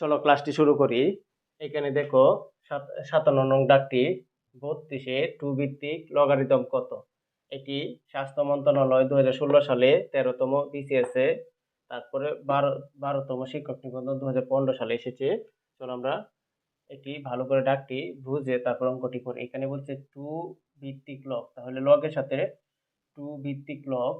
চলো ক্লাসটি শুরু করি। এখানে দেখো, সাত- সাতান্ন নং ডাকটি, বত্রিশে টু ভিত্তিক লগারিদম কত? এটি স্বাস্থ্য মন্ত্রণালয় দু হাজার ষোলো সালে তেরোতম বিসিএস এ, তারপরে বারো, বারোতম শিক্ষক নিবন্ধন দু হাজার পনেরো সালে এসেছে। চলো আমরা এটি ভালো করে ডাকটি বুঝে তারপর অঙ্কটি করি। এখানে বলছে টু ভিত্তিক লগ তাহলে লগের সাথে টু ভিত্তিক লগ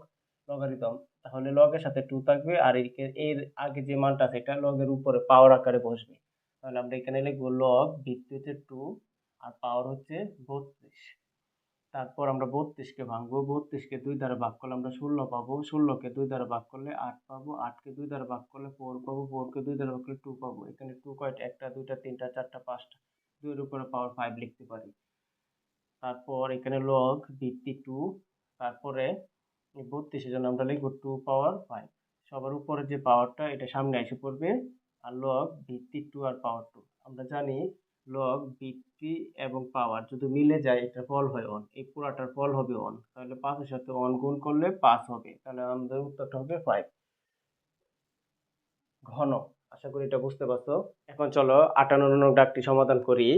লগারিদম তাহলে লগের সাথে টু থাকবে আর এর- আগে যে মানটা আছে এটা লগের উপরে পাওয়ার আকারে বসবে। তাহলে আমরা এখানে লিখব লগ ভিত্তি হচ্ছে টু আর পাওয়ার হচ্ছে বত্রিশ। তারপর আমরা বত্রিশকে ভাঙবো, বত্রিশকে দুই দ্বারা ভাগ করলে আমরা ষোলো পাবো। ষোলোকে দুই দ্বারা ভাগ করলে আট পাবো। আটকে দুই দ্বারা ভাগ করলে ফোর পাবো। ফোরকে দুই দ্বারা ভাগ করলে টু পাবো। এখানে টু কয়টা? একটা, দুইটা, তিনটা, চারটা, পাঁচটা। দুইয়ের উপরে পাওয়ার ফাইভ লিখতে পারি। তারপর এখানে লগ ভিত্তি টু তারপরে বত্রিশের জন্য আমরা লিখব টু পাওয়ার ফাইভ সবার উপরে যে পাওয়ারটা এটা সামনে এসে পড়বে, আর লগ ভিত্তি টু আর পাওয়ার টু আমরা জানি লগ ভিত্তি এবং পাওয়ার যদি মিলে যায় এটা ফল হয় অন এই পুরাটার ফল হবে অন তাহলে পাঁচের সাথে অন গুণ করলে পাঁচ হবে। তাহলে আমাদের উত্তরটা হবে ফাইভ ঘন। আশা করি এটা বুঝতে পারছ। এখন চলো আটান্ন ডাকটি সমাধান করি।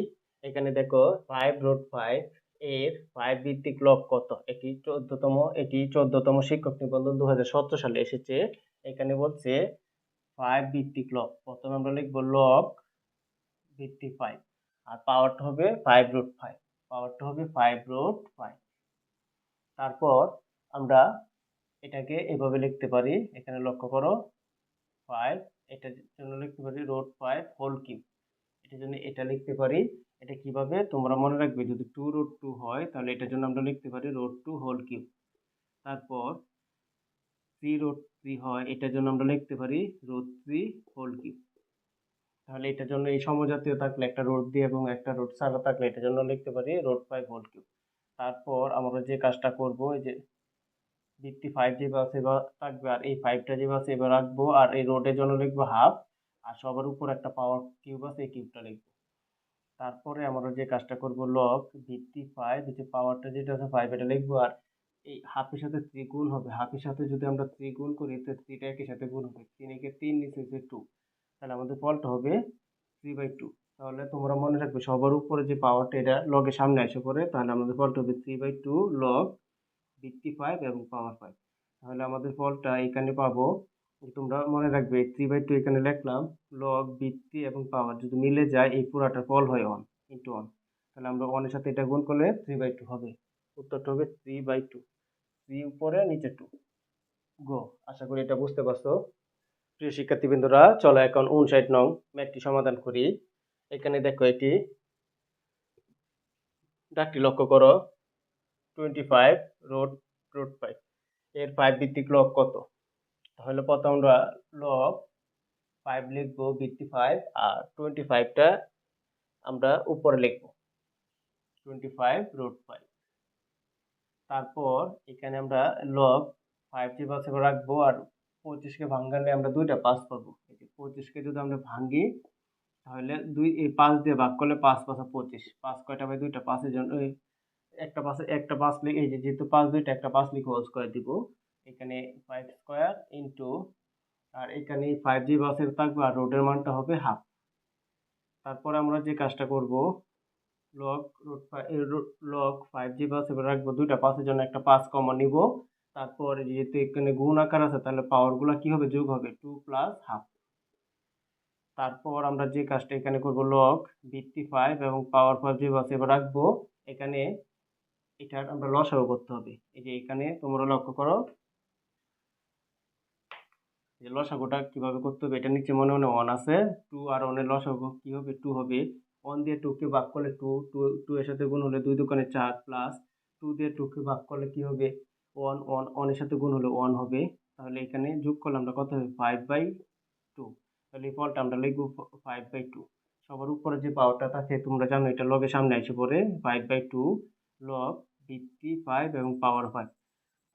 এখানে দেখো ফাইভ রুট ফাইভ এর ফাইভ ভিত্তিক লগ কত? এটি চোদ্দতম এটি চোদ্দতম শিক্ষক নিবন্ধন দু হাজার সতেরো সালে এসেছে। এখানে বলছে ফাইভ ভিত্তিক লগ প্রথমে আমরা লিখব লগ ভিত্তি ফাইভ আর পাওয়ারটা হবে ফাইভ রুট ফাইভ পাওয়ারটা হবে ফাইভ রুট ফাইভ তারপর আমরা এটাকে এভাবে লিখতে পারি। এখানে লক্ষ্য করো ফাইভ এটার জন্য লিখতে পারি রোড ফাইভ হোল কিউব এটার জন্য এটা লিখতে পারি এটা কীভাবে? তোমরা মনে রাখবে, যদি টু রোড টু হয়, তাহলে এটার জন্য আমরা লিখতে পারি রোড টু হোল কিউব তারপর থ্রি রোড থ্রি হয়, এটার জন্য আমরা লিখতে পারি রোড থ্রি হোল কিউব তাহলে এটার জন্য এই সমজাতীয় থাকলে একটা রোড দিয়ে এবং একটা রোড ছাড়া থাকলে এটার জন্য লিখতে পারি রোড ফাইভ হোল কিউব তারপর আমরা যে কাজটা করব, এই যে ভিত্তি ফাইভ যেভাবে আছে এবার থাকবে, আর এই ফাইভটা যেভাবে আছে এবার রাখব, আর এই রোডের জন্য লিখব হাফ আর সবার উপর একটা পাওয়ার কিউব আছে, এই কিউবটা লিখব। তারপরে আমরা যে কাজটা করব লগ ভিত্তি ফাইভ যে পাওয়ারটা যেটা আছে ফাইভ এটা লিখব। আর এই হাফের সাথে থ্রি গুণ হবে হাফের সাথে যদি আমরা থ্রি গুণ করি, তো থ্রিটা একের সাথে গুণ হবে। তিন একে তিন নিচে টু তাহলে আমাদের ফলটা হবে থ্রি বাই টু তাহলে তোমরা মনে রাখবে, সবার উপরে যে পাওয়ারটা এটা লগের সামনে এসে পড়ে। তাহলে আমাদের ফলটা হবে থ্রি বাই টু লগ ভিত্তি ফাইভ এবং পাওয়ার ফাইভ তাহলে আমাদের ফলটা এখানে পাবো তোমরা মনে রাখবে থ্রি বাই টু এখানে লিখলাম লগ ভিত্তি এবং পাওয়ার যদি মিলে যায়, এই পুরাটা ফল হয় অন ইন্টু অন তাহলে আমরা ওয়ানের সাথে এটা গুণ করলে থ্রি বাই টু হবে। উত্তরটা হবে থ্রি বাই টু থ্রি উপরে, নিচে টু গো আশা করি এটা বুঝতে পারছ। প্রিয় শিক্ষার্থীবৃন্দরা, চলো এখন উনষাট নং ম্যাথটি সমাধান করি। এখানে দেখো এটি। ডাকটি লক্ষ্য করো। Twenty five root root five এর ফাইভ ভিত্তিক লগ কত? প্রথম আমরা লগ ফাইভ লিখব, ভিত্তি ফাইভ আর টোয়েন্টি ফাইভটা আমরা উপরে লিখব। টোয়েন্টি ফাইভ রুট ফাইভ তারপর এখানে আমরা লগ ফাইভ যে পাশে রাখব, আর পঁচিশকে ভাঙালে আমরা দুইটা পাঁচ পাবো পঁচিশকে যদি আমরা ভাঙি, তাহলে দুই, এই পাঁচ দিয়ে ভাগ করলে পাঁচ পাঁচা পঁচিশ। পাঁচ কয়টা বাই দুইটা? পাঁচের জন্য একটা পাশে একটা পাঁচ লিখে, এই যে যেহেতু পাঁচ দুইটা, একটা পাঁচ লিখে হোল স্কোয়ার দিব। এখানে ফাইভ স্কোয়ার ইন্টু আর এখানে ফাইভ জি বাসের থাকবে আর রোডের মানটা হবে হাফ তারপর আমরা যে কাজটা করব লক রোড লক ফাইভ জি বাস এবার রাখব দুইটা পাঁচের জন্য একটা পাস কমন নিব। তারপর যেহেতু এখানে গুণ আকার আছে, তাহলে পাওয়ারগুলো কি হবে? যোগ হবে টু প্লাস হাফ তারপর আমরা যে কাজটা এখানে করব লক ভিত্তি ফাইভ এবং পাওয়ার ফাইভ যে বাস এবার রাখব। এখানে এটার আমরা লসাগু করতে হবে। এই যে এখানে তোমরা লক্ষ্য করো যে লসাগুটা কীভাবে করতে হবে, এটা নিচে মনে মনে ওয়ান আছে। টু আর ওয়ানের লসাগু কি হবে? টু হবে। ওয়ান দিয়ে টুকে ভাগ করলে টু টু টু এর সাথে গুণ হলে দুই দোকানে চার প্লাস টু দিয়ে টুকে ভাগ করলে কি হবে? ওয়ান ওয়ান ওয়ানের সাথে গুণ হলে ওয়ান হবে। তাহলে এখানে যোগ করলে আমরা কত হবে? ফাইভ বাই টু তাহলে এই ফলটা আমরা লিখব ফাইভ বাই টু সবার উপরে যে পাওয়ারটা থাকে, তোমরা জানো এটা লগের সামনে এসে পড়ে। ফাইভ বাই টু লগ ভিত্তি ফাইভ এবং পাওয়ার ফাইভ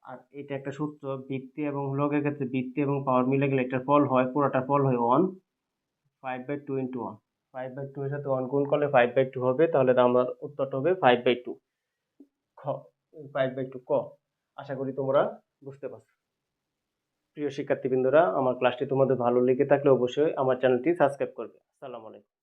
আর এটা একটা সূত্র বৃত্তি এবং লগের ক্ষেত্রে বৃত্তি এবং পাওয়ার মিলে গেলে এটার ফল হয় পুরোটা ফল হয় one five by two into one five by two এর সাথে ওয়ান গুণ করলে ফাইভ বাই টু হবে, তাহলে আমার উত্তরটা হবে ফাইভ বাই টু খ ফাইভ বাই টু ক। আশা করি তোমরা বুঝতে পারছ। প্রিয় শিক্ষার্থীবৃন্দরা, আমার ক্লাসটি তোমাদের ভালো লেগে থাকলে অবশ্যই আমার চ্যানেলটি সাবস্ক্রাইব করবে। আসসালামু আলাইকুম।